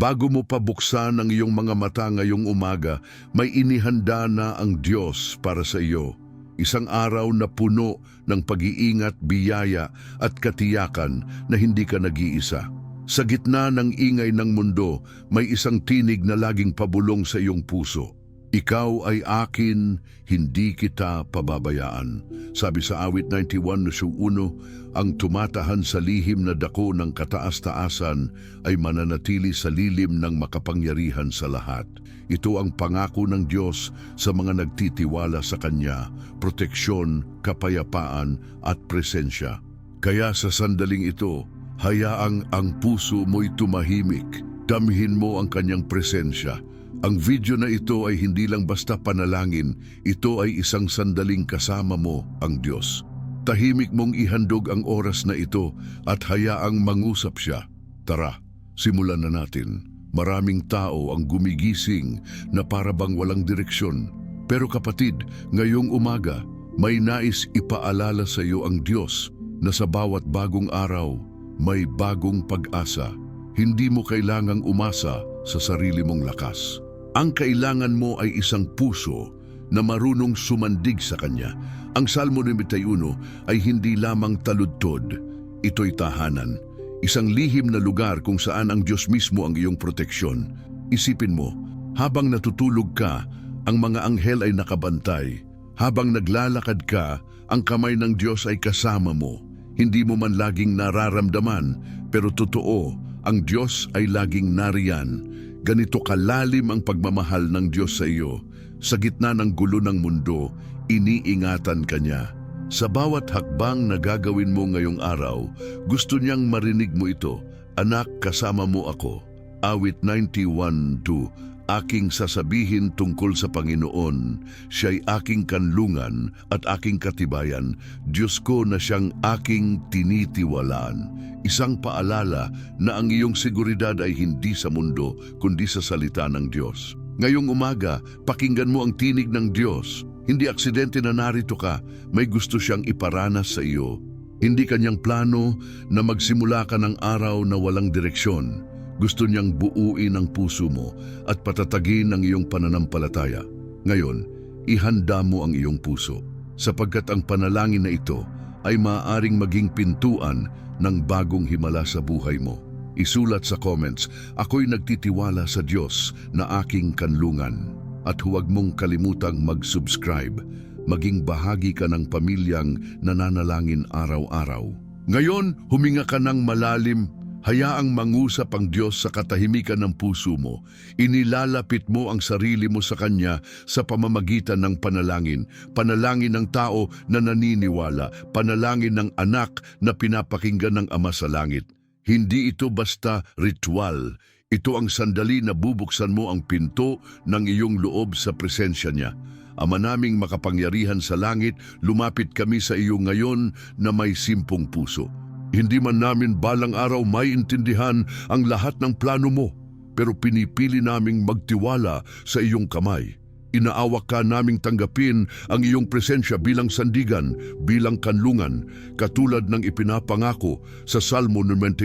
Bago mo pa buksan ang iyong mga mata ngayong umaga, may inihanda na ang Diyos para sa iyo. Isang araw na puno ng pag-iingat, biyaya at katiyakan na hindi ka nag-iisa. Sa gitna ng ingay ng mundo, may isang tinig na laging pabulong sa iyong puso. Ikaw ay akin, hindi kita pababayaan. Sabi sa awit 91 na 1, ang tumatahan sa lihim na dako ng kataas-taasan ay mananatili sa lilim ng makapangyarihan sa lahat. Ito ang pangako ng Diyos sa mga nagtitiwala sa Kanya, proteksyon, kapayapaan at presensya. Kaya sa sandaling ito, hayaang ang puso mo'y tumahimik, damhin mo ang Kanyang presensya, ang video na ito ay hindi lang basta panalangin, ito ay isang sandaling kasama mo ang Diyos. Tahimik mong ihandog ang oras na ito at hayaang mangusap siya. Tara, simulan na natin. Maraming tao ang gumigising na para bang walang direksyon. Pero kapatid, ngayong umaga, may nais ipaalala sa iyo ang Diyos na sa bawat bagong araw, may bagong pag-asa. Hindi mo kailangang umasa sa sarili mong lakas. Ang kailangan mo ay isang puso na marunong sumandig sa Kanya. Ang Salmo 91 ay hindi lamang taludtod, ito'y tahanan. Isang lihim na lugar kung saan ang Diyos mismo ang iyong proteksyon. Isipin mo, habang natutulog ka, ang mga anghel ay nakabantay. Habang naglalakad ka, ang kamay ng Diyos ay kasama mo. Hindi mo man laging nararamdaman, pero totoo, ang Diyos ay laging nariyan. Ganito kalalim ang pagmamahal ng Diyos sa iyo. Sa gitna ng gulo ng mundo, iniingatan ka niya. Sa bawat hakbang na gagawin mo ngayong araw, gusto niyang marinig mo ito, Anak, kasama mo ako. Awit 91.2 Aking sasabihin tungkol sa Panginoon, siya'y aking kanlungan at aking katibayan, Diyos ko na siyang aking tinitiwalaan. Isang paalala na ang iyong seguridad ay hindi sa mundo, kundi sa salita ng Diyos. Ngayong umaga, pakinggan mo ang tinig ng Diyos. Hindi aksidente na narito ka, may gusto siyang iparanas sa iyo. Hindi kanyang plano na magsimula ka ng araw na walang direksyon. Gusto niyang buuin ang puso mo at patatagin ang iyong pananampalataya. Ngayon, ihanda mo ang iyong puso sapagkat ang panalangin na ito ay maaaring maging pintuan ng bagong himala sa buhay mo. Isulat sa comments, ako'y nagtitiwala sa Diyos na aking kanlungan. At huwag mong kalimutang mag-subscribe. Maging bahagi ka ng pamilyang nananalangin araw-araw. Ngayon, huminga ka ng malalim Hayaang mangusap ang Diyos sa katahimikan ng puso mo. Inilalapit mo ang sarili mo sa Kanya sa pamamagitan ng panalangin. Panalangin ng tao na naniniwala. Panalangin ng anak na pinapakinggan ng Ama sa langit. Hindi ito basta ritual. Ito ang sandali na bubuksan mo ang pinto ng iyong loob sa presensya niya. Ama naming makapangyarihan sa langit, lumapit kami sa iyo ngayon na may simpong puso. Hindi man namin balang araw may intindihan ang lahat ng plano mo, pero pinipili naming magtiwala sa iyong kamay. Inaawak ka naming tanggapin ang iyong presensya bilang sandigan, bilang kanlungan, katulad ng ipinapangako sa Salmo 91.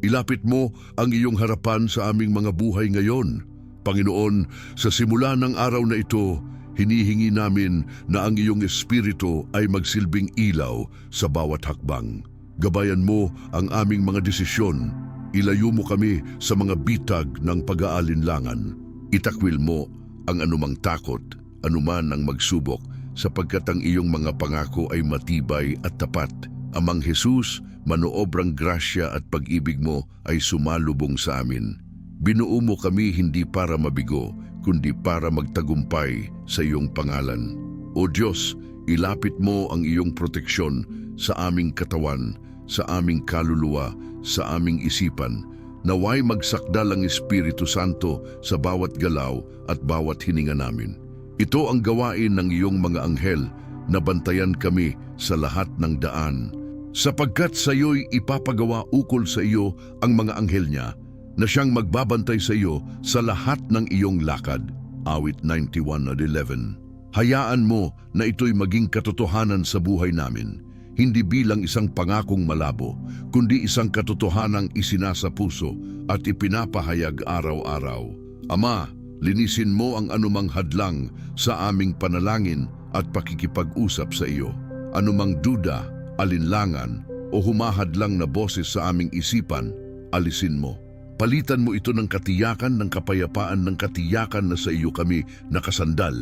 Ilapit mo ang iyong harapan sa aming mga buhay ngayon. Panginoon, sa simula ng araw na ito, hinihingi namin na ang iyong espiritu ay magsilbing ilaw sa bawat hakbang. Gabayan mo ang aming mga desisyon. Ilayo mo kami sa mga bitag ng pag-aalinlangan. Itakwil mo ang anumang takot, anuman ang magsubok, sapagkat ang iyong mga pangako ay matibay at tapat. Amang Jesus, manoobrang grasya at pag-ibig mo ay sumalubong sa amin. Binuo mo kami hindi para mabigo, kundi para magtagumpay sa iyong pangalan. O Diyos, ilapit mo ang iyong proteksyon sa aming katawan, sa aming kaluluwa, sa aming isipan, naway magsakdal ang Espiritu Santo sa bawat galaw at bawat hininga namin. Ito ang gawain ng iyong mga anghel na bantayan kami sa lahat ng daan. Sapagkat sa iyo'y ipapagawa ukol sa iyo ang mga anghel niya na siyang magbabantay sa iyo sa lahat ng iyong lakad. Awit 91 at 11 Hayaan mo na ito'y maging katotohanan sa buhay namin. Hindi bilang isang pangakong malabo, kundi isang katotohanang isinasa puso at ipinapahayag araw-araw. Ama, linisin mo ang anumang hadlang sa aming panalangin at pakikipag-usap sa iyo. Anumang duda, alinlangan o humahadlang na boses sa aming isipan, alisin mo. Palitan mo ito ng katiyakan ng kapayapaan ng katiyakan na sa iyo kami nakasandal.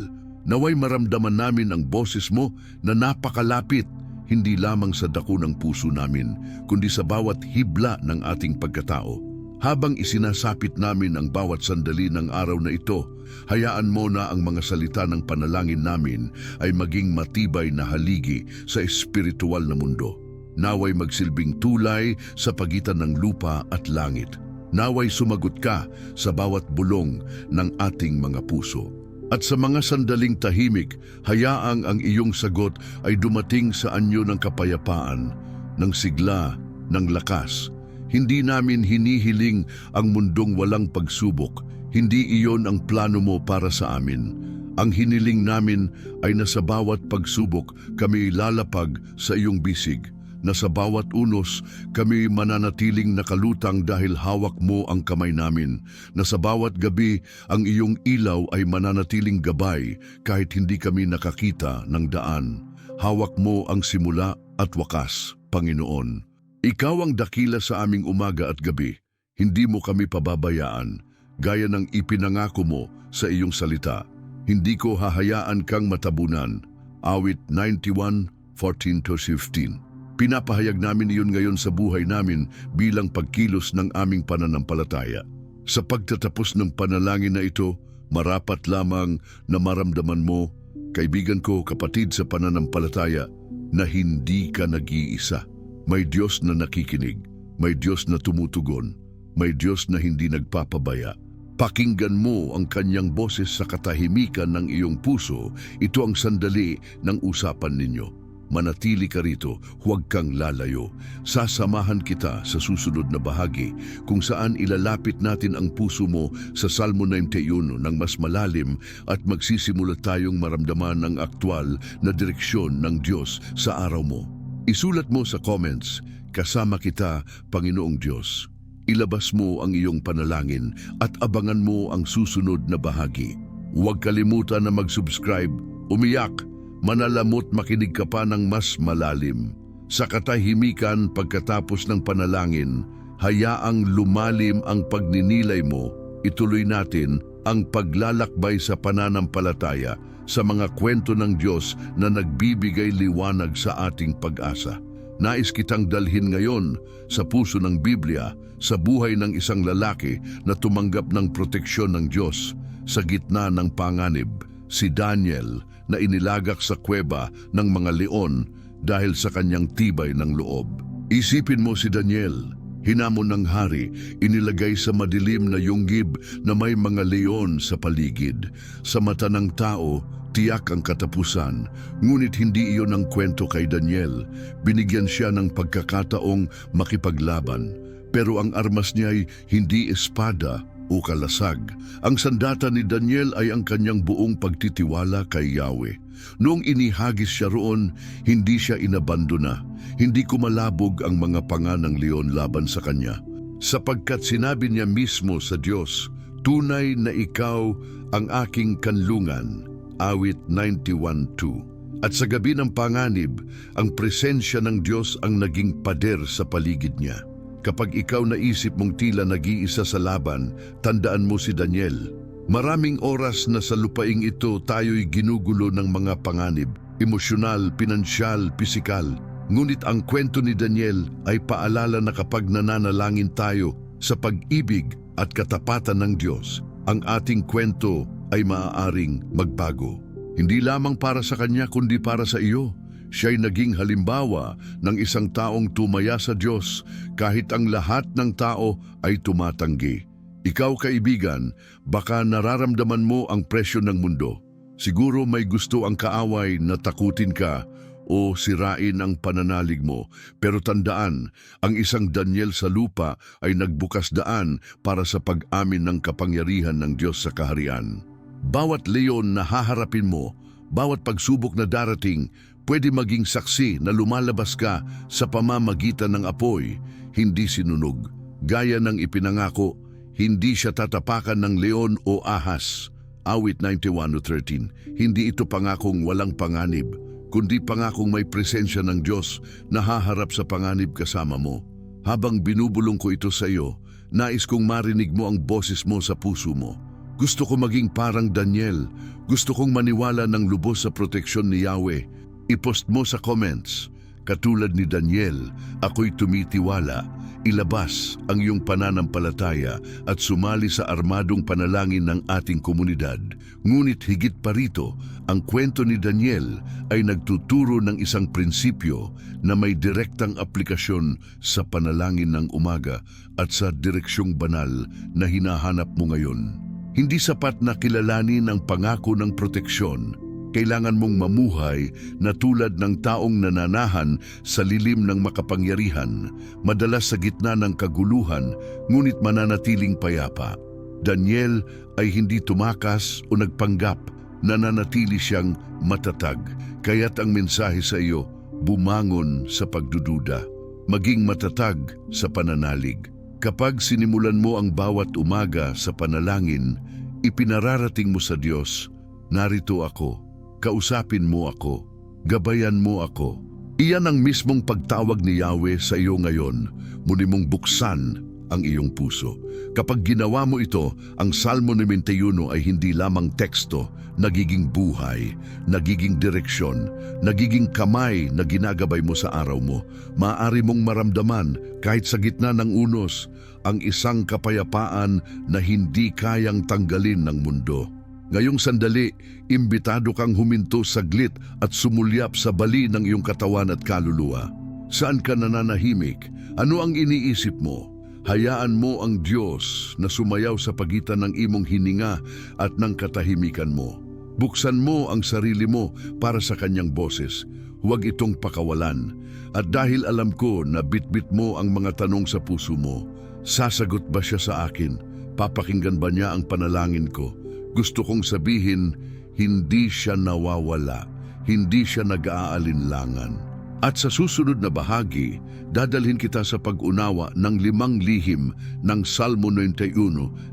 Naway maramdaman namin ang boses mo na napakalapit, hindi lamang sa dako ng puso namin, kundi sa bawat hibla ng ating pagkatao. Habang isinasapit namin ang bawat sandali ng araw na ito, hayaan mo na ang mga salita ng panalangin namin ay maging matibay na haligi sa espiritual na mundo. Naway magsilbing tulay sa pagitan ng lupa at langit. Naway sumagot ka sa bawat bulong ng ating mga puso. At sa mga sandaling tahimik, hayaang ang iyong sagot ay dumating sa anyo ng kapayapaan, ng sigla, ng lakas. Hindi namin hinihiling ang mundong walang pagsubok. Hindi iyon ang plano mo para sa amin. Ang hiniling namin ay na sa bawat pagsubok kami lalapag sa iyong bisig na sa bawat unos kami mananatiling nakalutang dahil hawak mo ang kamay namin, na sa bawat gabi ang iyong ilaw ay mananatiling gabay kahit hindi kami nakakita ng daan. Hawak mo ang simula at wakas, Panginoon. Ikaw ang dakila sa aming umaga at gabi. Hindi mo kami pababayaan, gaya ng ipinangako mo sa iyong salita. Hindi ko hahayaan kang matabunan. Awit 91, 14-15 Pinapahayag namin iyon ngayon sa buhay namin bilang pagkilos ng aming pananampalataya. Sa pagtatapos ng panalangin na ito, marapat lamang na maramdaman mo, kaibigan ko kapatid sa pananampalataya, na hindi ka nag-iisa. May Diyos na nakikinig, may Diyos na tumutugon, may Diyos na hindi nagpapabaya. Pakinggan mo ang kanyang boses sa katahimikan ng iyong puso, ito ang sandali ng usapan ninyo. Manatili ka rito, huwag kang lalayo. Sasamahan kita sa susunod na bahagi kung saan ilalapit natin ang puso mo sa Salmo 91 ng mas malalim at magsisimula tayong maramdaman ang aktwal na direksyon ng Diyos sa araw mo. Isulat mo sa comments, kasama kita, Panginoong Diyos. Ilabas mo ang iyong panalangin at abangan mo ang susunod na bahagi. Huwag kalimutan na mag-subscribe, umiyak, manalamot makinig ka pa ng mas malalim. Sa katahimikan pagkatapos ng panalangin, hayaang lumalim ang pagninilay mo, ituloy natin ang paglalakbay sa pananampalataya sa mga kwento ng Diyos na nagbibigay liwanag sa ating pag-asa. Nais kitang dalhin ngayon sa puso ng Biblia sa buhay ng isang lalaki na tumanggap ng proteksyon ng Diyos sa gitna ng panganib, si Daniel na inilagak sa kuweba ng mga leon dahil sa kanyang tibay ng loob. Isipin mo si Daniel, hinamon ng hari, inilagay sa madilim na yunggib na may mga leon sa paligid. Sa mata ng tao, tiyak ang katapusan, ngunit hindi iyon ang kwento kay Daniel. Binigyan siya ng pagkakataong makipaglaban. Pero ang armas niya ay hindi espada o kalasag. Ang sandata ni Daniel ay ang kanyang buong pagtitiwala kay Yahweh. Noong inihagis siya roon, hindi siya inabandona. Hindi kumalabog ang mga panga ng leon laban sa kanya. Sapagkat sinabi niya mismo sa Diyos, Tunay na ikaw ang aking kanlungan. Awit 91.2 At sa gabi ng panganib, ang presensya ng Diyos ang naging pader sa paligid niya. Kapag ikaw naisip mong tila nag-iisa sa laban, tandaan mo si Daniel. Maraming oras na sa lupaing ito tayo'y ginugulo ng mga panganib, emosyonal, pinansyal, pisikal. Ngunit ang kwento ni Daniel ay paalala na kapag nananalangin tayo sa pag-ibig at katapatan ng Diyos, ang ating kwento ay maaaring magbago. Hindi lamang para sa Kanya kundi para sa iyo. Siya'y naging halimbawa ng isang taong tumaya sa Diyos kahit ang lahat ng tao ay tumatanggi. Ikaw kaibigan, baka nararamdaman mo ang presyo ng mundo. Siguro may gusto ang kaaway na takutin ka o sirain ang pananalig mo. Pero tandaan, ang isang Daniel sa lupa ay nagbukas daan para sa pag-amin ng kapangyarihan ng Diyos sa kaharian. Bawat leon na haharapin mo, bawat pagsubok na darating, Pwede maging saksi na lumalabas ka sa pamamagitan ng apoy, hindi sinunog. Gaya ng ipinangako, hindi siya tatapakan ng leon o ahas. Awit 91.13 Hindi ito pangakong walang panganib, kundi pangakong may presensya ng Diyos na haharap sa panganib kasama mo. Habang binubulong ko ito sa iyo, nais kong marinig mo ang boses mo sa puso mo. Gusto ko maging parang Daniel. Gusto kong maniwala ng lubos sa proteksyon ni Yahweh. I-post mo sa comments. Katulad ni Daniel, ako'y tumitiwala. Ilabas ang iyong pananampalataya at sumali sa armadong panalangin ng ating komunidad. Ngunit higit pa rito, ang kwento ni Daniel ay nagtuturo ng isang prinsipyo na may direktang aplikasyon sa panalangin ng umaga at sa direksyong banal na hinahanap mo ngayon. Hindi sapat na kilalanin ang pangako ng proteksyon. Kailangan mong mamuhay na tulad ng taong nananahan sa lilim ng makapangyarihan, madalas sa gitna ng kaguluhan, ngunit mananatiling payapa. Daniel ay hindi tumakas o nagpanggap, nananatili siyang matatag. Kaya't ang mensahe sa iyo, bumangon sa pagdududa. Maging matatag sa pananalig. Kapag sinimulan mo ang bawat umaga sa panalangin, ipinararating mo sa Diyos, narito ako, kausapin mo ako, gabayan mo ako. Iyan ang mismong pagtawag ni Yahweh sa iyo ngayon, muli mong buksan ang iyong puso. Kapag ginawa mo ito, ang Salmo 91 ay hindi lamang teksto, nagiging buhay, nagiging direksyon, nagiging kamay na ginagabay mo sa araw mo. Maaari mong maramdaman kahit sa gitna ng unos ang isang kapayapaan na hindi kayang tanggalin ng mundo. Ngayong sandali, imbitado kang huminto saglit at sumulyap sa bali ng iyong katawan at kaluluwa. Saan ka nananahimik? Ano ang iniisip mo? Hayaan mo ang Diyos na sumayaw sa pagitan ng imong hininga at ng katahimikan mo. Buksan mo ang sarili mo para sa kanyang boses. Huwag itong pakawalan. At dahil alam ko na bitbit mo ang mga tanong sa puso mo, sasagot ba siya sa akin? Papakinggan ba niya ang panalangin ko? Gusto kong sabihin, hindi siya nawawala, hindi siya nag-aalinlangan. At sa susunod na bahagi, dadalhin kita sa pag-unawa ng limang lihim ng Salmo 91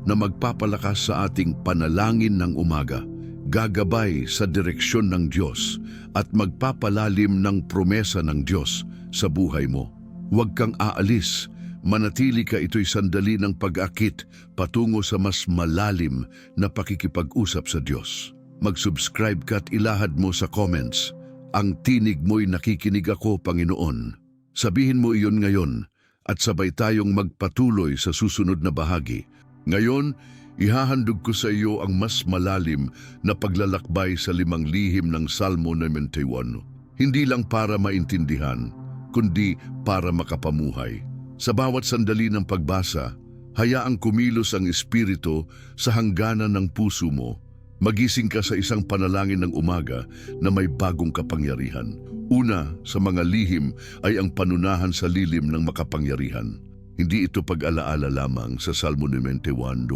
na magpapalakas sa ating panalangin ng umaga, gagabay sa direksyon ng Diyos at magpapalalim ng promesa ng Diyos sa buhay mo. Huwag kang aalis, manatili ka ito'y sandali ng pag-akit patungo sa mas malalim na pakikipag-usap sa Diyos. Mag-subscribe ka at ilahad mo sa comments ang tinig mo'y nakikinig ako, Panginoon. Sabihin mo iyon ngayon at sabay tayong magpatuloy sa susunod na bahagi. Ngayon, ihahandog ko sa iyo ang mas malalim na paglalakbay sa limang lihim ng Salmo 91. Hindi lang para maintindihan, kundi para makapamuhay. Sa bawat sandali ng pagbasa, hayaang kumilos ang Espiritu sa hangganan ng puso mo Magising ka sa isang panalangin ng umaga na may bagong kapangyarihan. Una sa mga lihim ay ang panunahan sa lilim ng makapangyarihan. Hindi ito pag-alaala lamang sa Salmo 91.1.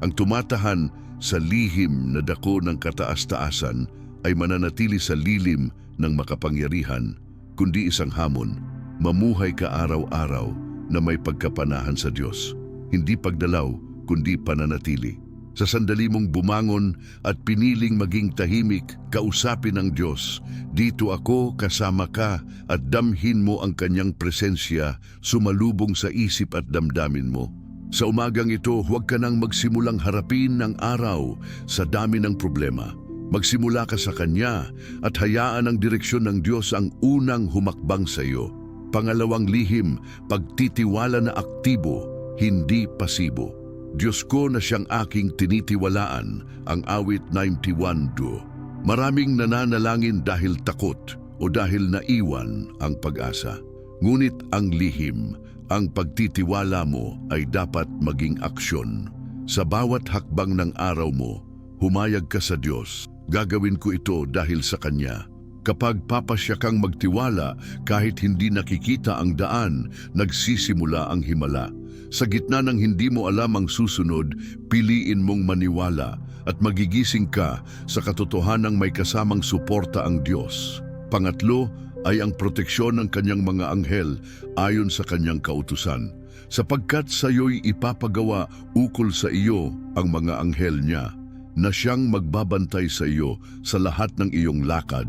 Ang tumatahan sa lihim na dako ng kataas-taasan ay mananatili sa lilim ng makapangyarihan, kundi isang hamon, mamuhay ka araw-araw na may pagkapanahan sa Diyos. Hindi pagdalaw, kundi pananatili. Sa sandali mong bumangon at piniling maging tahimik, kausapin ng Diyos. Dito ako kasama ka at damhin mo ang kanyang presensya, sumalubong sa isip at damdamin mo. Sa umagang ito, huwag ka nang magsimulang harapin ng araw sa dami ng problema. Magsimula ka sa Kanya at hayaan ang direksyon ng Diyos ang unang humakbang sa iyo. Pangalawang lihim, pagtitiwala na aktibo, hindi pasibo. Diyos ko na siyang aking tinitiwalaan, ang awit 91.2. Maraming nananalangin dahil takot o dahil naiwan ang pag-asa. Ngunit ang lihim, ang pagtitiwala mo ay dapat maging aksyon. Sa bawat hakbang ng araw mo, humayag ka sa Diyos. Gagawin ko ito dahil sa Kanya. Kapag papasya kang magtiwala kahit hindi nakikita ang daan, nagsisimula ang himala. Sa gitna ng hindi mo alam ang susunod, piliin mong maniwala at magigising ka sa katotohanang may kasamang suporta ang Diyos. pangatlo ay ang proteksyon ng kanyang mga anghel ayon sa kanyang kautusan, sapagkat sa iyo'y ipapagawa ukol sa iyo ang mga anghel niya, na siyang magbabantay sa iyo sa lahat ng iyong lakad.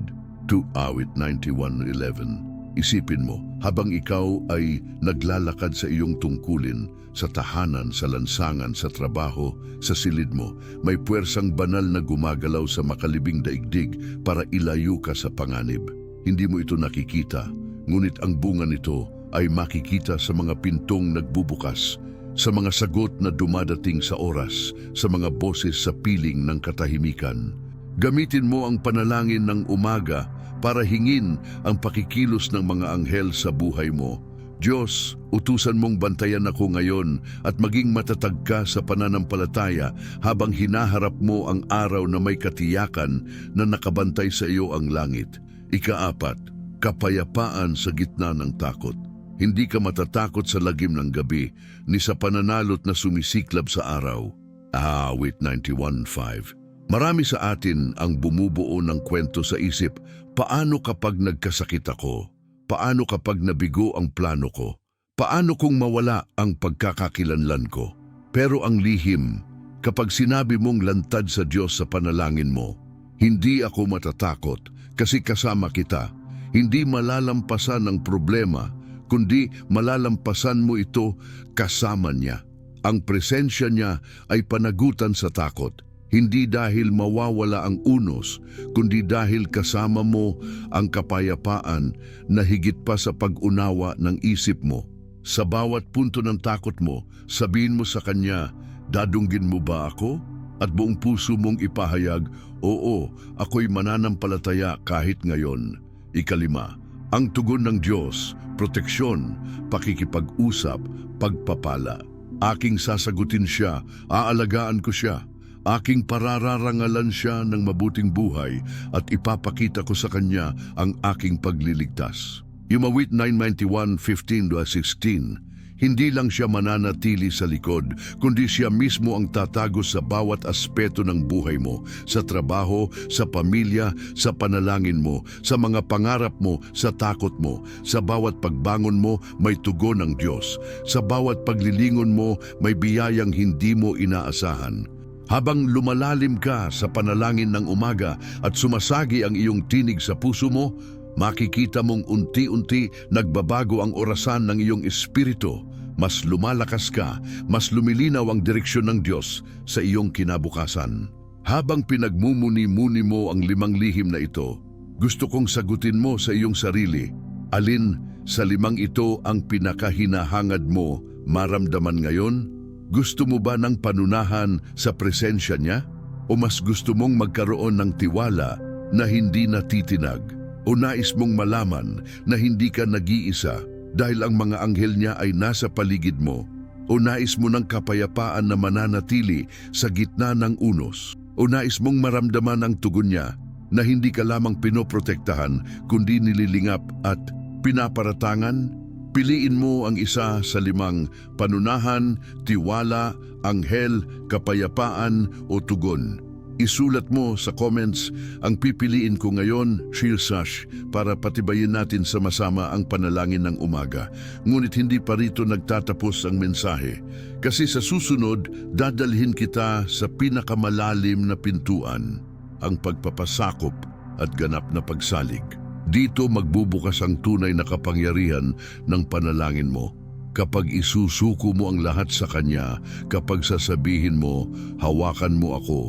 2 Awit 91.11 Isipin mo, habang ikaw ay naglalakad sa iyong tungkulin, sa tahanan, sa lansangan, sa trabaho, sa silid mo, may puwersang banal na gumagalaw sa makalibing daigdig para ilayo ka sa panganib. Hindi mo ito nakikita, ngunit ang bunga nito ay makikita sa mga pintong nagbubukas, sa mga sagot na dumadating sa oras, sa mga boses sa piling ng katahimikan. Gamitin mo ang panalangin ng umaga para hingin ang pakikilos ng mga anghel sa buhay mo. Diyos, utusan mong bantayan ako ngayon at maging matatag ka sa pananampalataya habang hinaharap mo ang araw na may katiyakan na nakabantay sa iyo ang langit. Ikaapat, kapayapaan sa gitna ng takot. Hindi ka matatakot sa lagim ng gabi ni sa pananalot na sumisiklab sa araw. Awit 91.5 Marami sa atin ang bumubuo ng kwento sa isip, paano kapag nagkasakit ako? Paano kapag nabigo ang plano ko? Paano kung mawala ang pagkakakilanlan ko? Pero ang lihim, kapag sinabi mong lantad sa Diyos sa panalangin mo, hindi ako matatakot kasi kasama kita. Hindi malalampasan ang problema, kundi malalampasan mo ito kasama niya. Ang presensya niya ay panagutan sa takot hindi dahil mawawala ang unos, kundi dahil kasama mo ang kapayapaan na higit pa sa pag-unawa ng isip mo. Sa bawat punto ng takot mo, sabihin mo sa Kanya, dadunggin mo ba ako? At buong puso mong ipahayag, oo, ako'y mananampalataya kahit ngayon. Ikalima, ang tugon ng Diyos, proteksyon, pakikipag-usap, pagpapala. Aking sasagutin siya, aalagaan ko siya. Aking parararangalan siya ng mabuting buhay at ipapakita ko sa kanya ang aking pagliligtas. Yumawit 991.15-16 Hindi lang siya mananatili sa likod, kundi siya mismo ang tatago sa bawat aspeto ng buhay mo, sa trabaho, sa pamilya, sa panalangin mo, sa mga pangarap mo, sa takot mo. Sa bawat pagbangon mo, may tugon ng Diyos. Sa bawat paglilingon mo, may biyayang hindi mo inaasahan. Habang lumalalim ka sa panalangin ng umaga at sumasagi ang iyong tinig sa puso mo, makikita mong unti-unti nagbabago ang orasan ng iyong espiritu. Mas lumalakas ka, mas lumilinaw ang direksyon ng Diyos sa iyong kinabukasan. Habang pinagmumuni-muni mo ang limang lihim na ito, gusto kong sagutin mo sa iyong sarili, alin sa limang ito ang pinakahinahangad mo maramdaman ngayon? Gusto mo ba ng panunahan sa presensya niya? O mas gusto mong magkaroon ng tiwala na hindi natitinag? O nais mong malaman na hindi ka nag-iisa dahil ang mga anghel niya ay nasa paligid mo? O nais mo ng kapayapaan na mananatili sa gitna ng unos? O nais mong maramdaman ang tugon niya na hindi ka lamang pinoprotektahan kundi nililingap at pinaparatangan? Piliin mo ang isa sa limang panunahan, tiwala, anghel, kapayapaan o tugon. Isulat mo sa comments ang pipiliin ko ngayon, Shilsash, para patibayin natin sama-sama ang panalangin ng umaga. Ngunit hindi pa rito nagtatapos ang mensahe. Kasi sa susunod, dadalhin kita sa pinakamalalim na pintuan, ang pagpapasakop at ganap na pagsalig. Dito magbubukas ang tunay na kapangyarihan ng panalangin mo. Kapag isusuko mo ang lahat sa Kanya, kapag sasabihin mo, hawakan mo ako,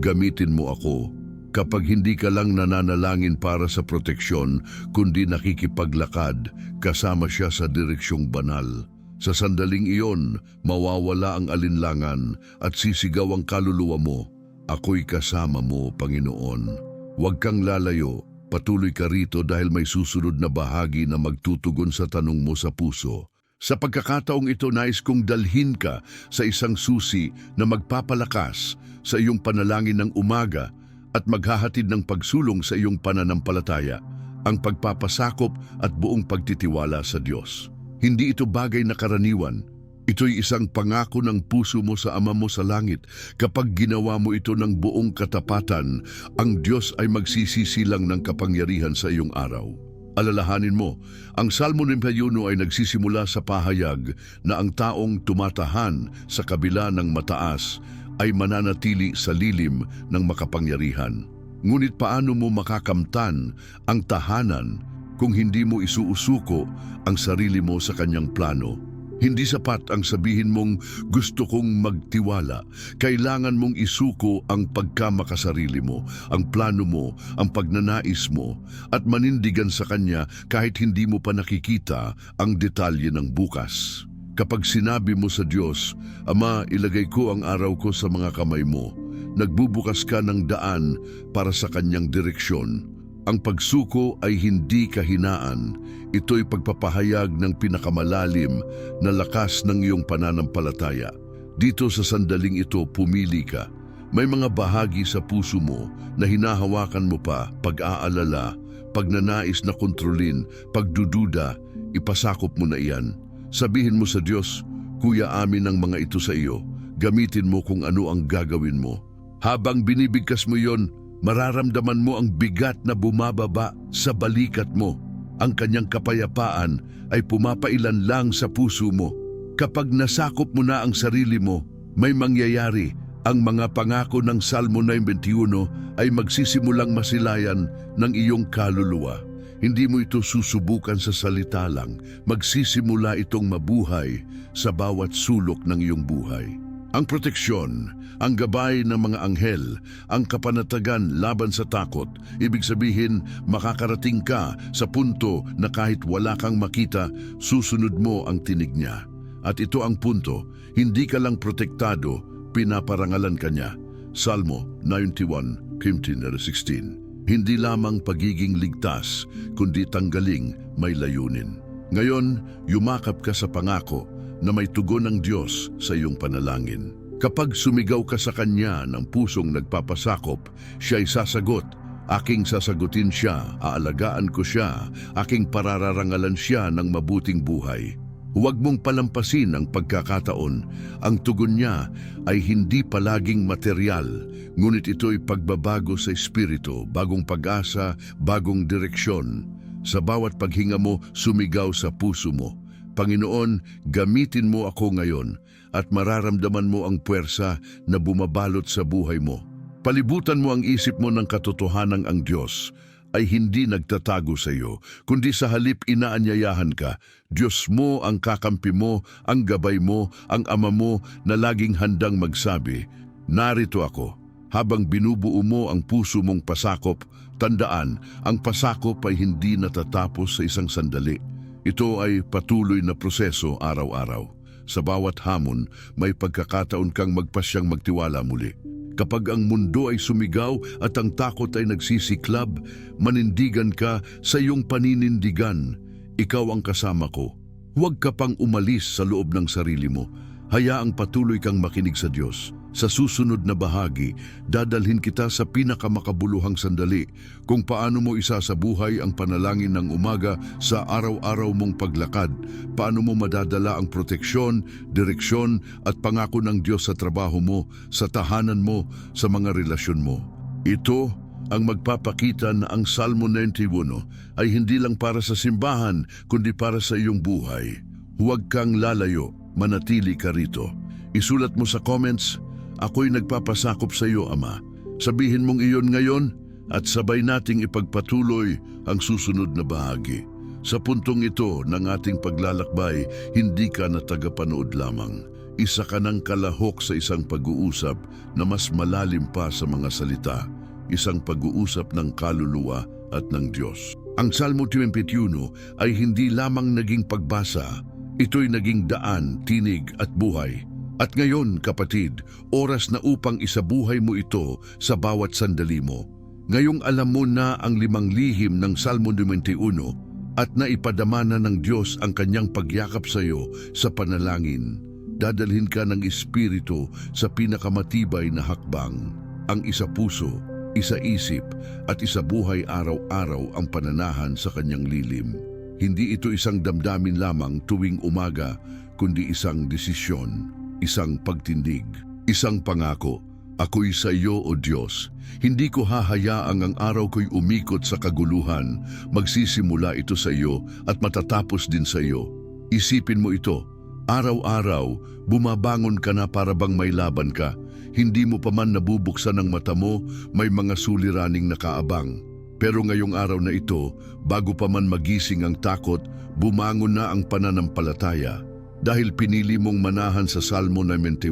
gamitin mo ako, kapag hindi ka lang nananalangin para sa proteksyon, kundi nakikipaglakad, kasama siya sa direksyong banal. Sa sandaling iyon, mawawala ang alinlangan at sisigaw ang kaluluwa mo, Ako'y kasama mo, Panginoon. Huwag kang lalayo, Patuloy ka rito dahil may susunod na bahagi na magtutugon sa tanong mo sa puso. Sa pagkakataong ito, nais kong dalhin ka sa isang susi na magpapalakas sa iyong panalangin ng umaga at maghahatid ng pagsulong sa iyong pananampalataya, ang pagpapasakop at buong pagtitiwala sa Diyos. Hindi ito bagay na karaniwan. Ito'y isang pangako ng puso mo sa Ama mo sa langit. Kapag ginawa mo ito ng buong katapatan, ang Diyos ay magsisisilang ng kapangyarihan sa iyong araw. Alalahanin mo, ang Salmo 91 ay nagsisimula sa pahayag na ang taong tumatahan sa kabila ng mataas ay mananatili sa lilim ng makapangyarihan. Ngunit paano mo makakamtan ang tahanan kung hindi mo isuusuko ang sarili mo sa kanyang plano? Hindi sapat ang sabihin mong gusto kong magtiwala. Kailangan mong isuko ang pagkamakasarili mo, ang plano mo, ang pagnanais mo, at manindigan sa Kanya kahit hindi mo pa nakikita ang detalye ng bukas. Kapag sinabi mo sa Diyos, Ama, ilagay ko ang araw ko sa mga kamay mo, nagbubukas ka ng daan para sa Kanyang direksyon. Ang pagsuko ay hindi kahinaan, ito'y pagpapahayag ng pinakamalalim na lakas ng iyong pananampalataya. Dito sa sandaling ito, pumili ka. May mga bahagi sa puso mo na hinahawakan mo pa, pag-aalala, pagnanais na kontrolin, pagdududa, ipasakop mo na iyan. Sabihin mo sa Diyos, Kuya amin ang mga ito sa iyo, gamitin mo kung ano ang gagawin mo. Habang binibigkas mo yon, mararamdaman mo ang bigat na bumababa sa balikat mo. Ang kanyang kapayapaan ay pumapailan lang sa puso mo. Kapag nasakop mo na ang sarili mo, may mangyayari. Ang mga pangako ng Salmo 9.21 ay magsisimulang masilayan ng iyong kaluluwa. Hindi mo ito susubukan sa salita lang, magsisimula itong mabuhay sa bawat sulok ng iyong buhay. Ang proteksyon, ang gabay ng mga anghel, ang kapanatagan laban sa takot, ibig sabihin makakarating ka sa punto na kahit wala kang makita, susunod mo ang tinig niya. At ito ang punto, hindi ka lang protektado, pinaparangalan ka niya. Salmo 91, 15-16 Hindi lamang pagiging ligtas, kundi tanggaling may layunin. Ngayon, yumakap ka sa pangako na may tugon ng Diyos sa iyong panalangin. Kapag sumigaw ka sa Kanya ng pusong nagpapasakop, siya'y sasagot. Aking sasagutin siya, aalagaan ko siya, aking parararangalan siya ng mabuting buhay. Huwag mong palampasin ang pagkakataon. Ang tugon niya ay hindi palaging material, ngunit ito'y pagbabago sa espiritu, bagong pag-asa, bagong direksyon. Sa bawat paghinga mo, sumigaw sa puso mo. Panginoon, gamitin mo ako ngayon at mararamdaman mo ang puwersa na bumabalot sa buhay mo. Palibutan mo ang isip mo ng katotohanang ang Diyos ay hindi nagtatago sa iyo, kundi sa halip inaanyayahan ka. Diyos mo ang kakampi mo, ang gabay mo, ang ama mo na laging handang magsabi, Narito ako. Habang binubuo mo ang puso mong pasakop, tandaan, ang pasakop ay hindi natatapos sa isang sandali. Ito ay patuloy na proseso araw-araw. Sa bawat hamon, may pagkakataon kang magpasyang magtiwala muli. Kapag ang mundo ay sumigaw at ang takot ay nagsisiklab, manindigan ka sa iyong paninindigan. Ikaw ang kasama ko. Huwag ka pang umalis sa loob ng sarili mo. Hayaang patuloy kang makinig sa Diyos. Sa susunod na bahagi, dadalhin kita sa pinakamakabuluhang sandali kung paano mo isasabuhay ang panalangin ng umaga sa araw-araw mong paglakad, paano mo madadala ang proteksyon, direksyon at pangako ng Diyos sa trabaho mo, sa tahanan mo, sa mga relasyon mo. Ito ang magpapakita na ang Salmo 91 ay hindi lang para sa simbahan kundi para sa iyong buhay. Huwag kang lalayo, manatili ka rito. Isulat mo sa comments, ako'y nagpapasakop sa iyo, Ama. Sabihin mong iyon ngayon at sabay nating ipagpatuloy ang susunod na bahagi. Sa puntong ito ng ating paglalakbay, hindi ka na tagapanood lamang. Isa ka ng kalahok sa isang pag-uusap na mas malalim pa sa mga salita. Isang pag-uusap ng kaluluwa at ng Diyos. Ang Salmo 21 ay hindi lamang naging pagbasa, ito'y naging daan, tinig at buhay. At ngayon, kapatid, oras na upang isabuhay mo ito sa bawat sandali mo. Ngayong alam mo na ang limang lihim ng Salmo 21 at naipadama na ng Diyos ang kanyang pagyakap sa iyo sa panalangin. Dadalhin ka ng Espiritu sa pinakamatibay na hakbang, ang isa puso, isa isip at isa buhay araw-araw ang pananahan sa kanyang lilim. Hindi ito isang damdamin lamang tuwing umaga, kundi isang desisyon, isang pagtindig, isang pangako. Ako'y sa iyo, O Diyos. Hindi ko hahayaang ang araw ko'y umikot sa kaguluhan. Magsisimula ito sa iyo at matatapos din sa iyo. Isipin mo ito. Araw-araw, bumabangon ka na para bang may laban ka. Hindi mo pa man nabubuksan ang mata mo, may mga suliraning nakaabang. Pero ngayong araw na ito, bago pa man magising ang takot, bumangon na ang pananampalataya. Dahil pinili mong manahan sa Salmo 91,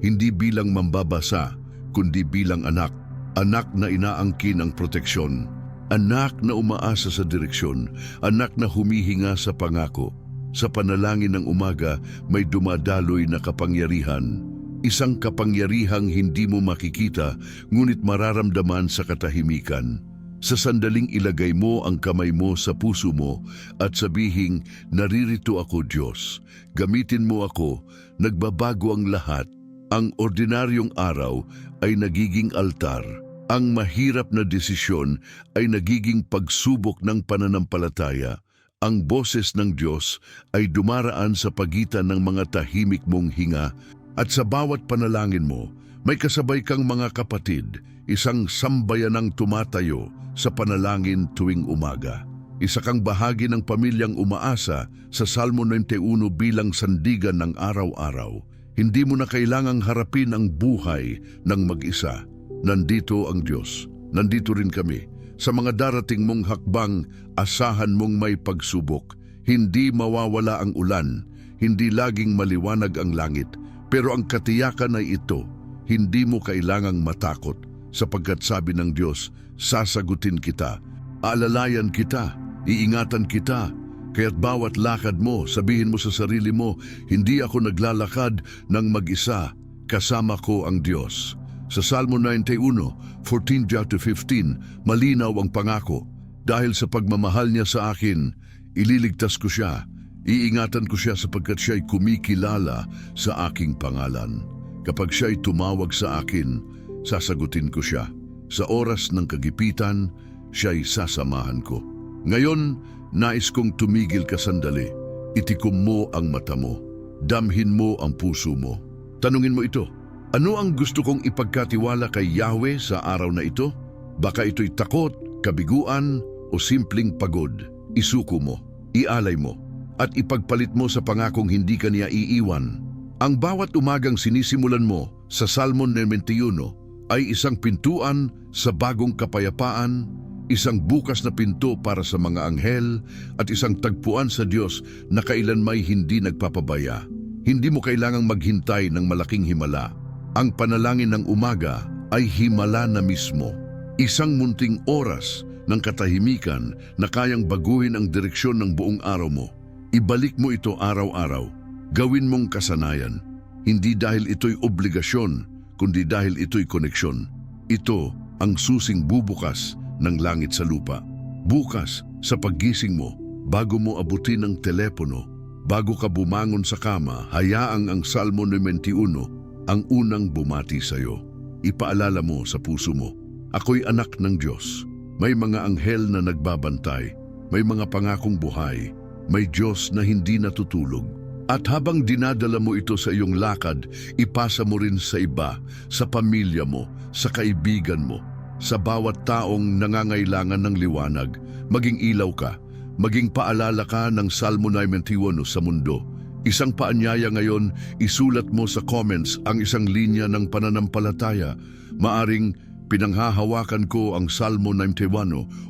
hindi bilang mambabasa, kundi bilang anak. Anak na inaangkin ang proteksyon. Anak na umaasa sa direksyon. Anak na humihinga sa pangako. Sa panalangin ng umaga, may dumadaloy na kapangyarihan. Isang kapangyarihang hindi mo makikita, ngunit mararamdaman sa katahimikan. Sa sandaling ilagay mo ang kamay mo sa puso mo at sabihing, naririto ako Diyos. Gamitin mo ako, nagbabago ang lahat. Ang ordinaryong araw ay nagiging altar. Ang mahirap na desisyon ay nagiging pagsubok ng pananampalataya. Ang boses ng Diyos ay dumaraan sa pagitan ng mga tahimik mong hinga at sa bawat panalangin mo, may kasabay kang mga kapatid, isang sambayanang tumatayo sa panalangin tuwing umaga. Isa kang bahagi ng pamilyang umaasa sa Salmo 91 bilang sandigan ng araw-araw. Hindi mo na kailangang harapin ang buhay ng mag-isa. Nandito ang Diyos. Nandito rin kami. Sa mga darating mong hakbang, asahan mong may pagsubok. Hindi mawawala ang ulan. Hindi laging maliwanag ang langit. Pero ang katiyakan ay ito, hindi mo kailangang matakot sapagkat sabi ng Diyos, sasagutin kita, aalalayan kita, iingatan kita, kaya't bawat lakad mo, sabihin mo sa sarili mo, hindi ako naglalakad ng mag-isa, kasama ko ang Diyos. Sa Salmo 91, 14-15, malinaw ang pangako, dahil sa pagmamahal niya sa akin, ililigtas ko siya, Iingatan ko siya sapagkat siya'y kumikilala sa aking pangalan. Kapag siya'y tumawag sa akin, sasagutin ko siya. Sa oras ng kagipitan, siya'y sasamahan ko. Ngayon, nais kong tumigil ka sandali. Itikom mo ang mata mo. Damhin mo ang puso mo. Tanungin mo ito, ano ang gusto kong ipagkatiwala kay Yahweh sa araw na ito? Baka ito'y takot, kabiguan, o simpleng pagod. Isuko mo, ialay mo, at ipagpalit mo sa pangakong hindi ka niya iiwan. Ang bawat umagang sinisimulan mo sa Salmon 91 ay isang pintuan sa bagong kapayapaan, isang bukas na pinto para sa mga anghel at isang tagpuan sa Diyos na kailan may hindi nagpapabaya. Hindi mo kailangang maghintay ng malaking himala. Ang panalangin ng umaga ay himala na mismo. Isang munting oras ng katahimikan na kayang baguhin ang direksyon ng buong araw mo. Ibalik mo ito araw-araw. Gawin mong kasanayan. Hindi dahil ito'y obligasyon, kundi dahil ito'y koneksyon. Ito ang susing bubukas ng langit sa lupa. Bukas, sa paggising mo, bago mo abutin ang telepono, bago ka bumangon sa kama, hayaang ang Salmo 91 ang unang bumati sa iyo. Ipaalala mo sa puso mo, ako'y anak ng Diyos. May mga anghel na nagbabantay, may mga pangakong buhay, may Diyos na hindi natutulog. At habang dinadala mo ito sa iyong lakad, ipasa mo rin sa iba, sa pamilya mo, sa kaibigan mo, sa bawat taong nangangailangan ng liwanag, maging ilaw ka, maging paalala ka ng Salmo 91 sa mundo. Isang paanyaya ngayon, isulat mo sa comments ang isang linya ng pananampalataya. Maaring pinanghahawakan ko ang Salmo 91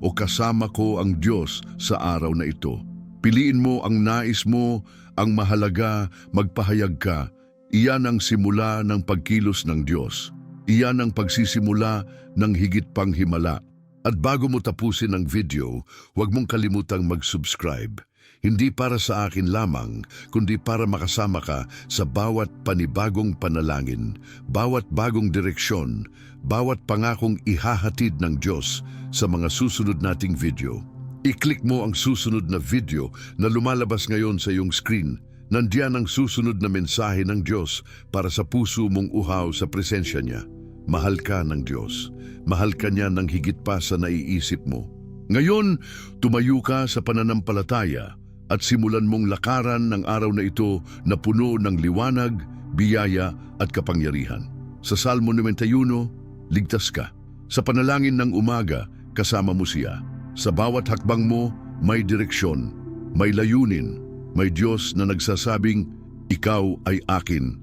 o kasama ko ang Diyos sa araw na ito. Piliin mo ang nais mo, ang mahalaga, magpahayag ka. Iyan ang simula ng pagkilos ng Diyos. Iyan ang pagsisimula ng higit pang himala. At bago mo tapusin ang video, huwag mong kalimutang mag-subscribe. Hindi para sa akin lamang, kundi para makasama ka sa bawat panibagong panalangin, bawat bagong direksyon, bawat pangakong ihahatid ng Diyos sa mga susunod nating video. I-click mo ang susunod na video na lumalabas ngayon sa iyong screen. Nandiyan ang susunod na mensahe ng Diyos para sa puso mong uhaw sa presensya niya. Mahal ka ng Diyos. Mahal ka niya ng higit pa sa naiisip mo. Ngayon, tumayo ka sa pananampalataya. at simulan mong lakaran ng araw na ito na puno ng liwanag, biyaya at kapangyarihan. Sa Salmo 91, ligtas ka. Sa panalangin ng umaga, kasama mo siya. Sa bawat hakbang mo, may direksyon, may layunin, may Diyos na nagsasabing, Ikaw ay akin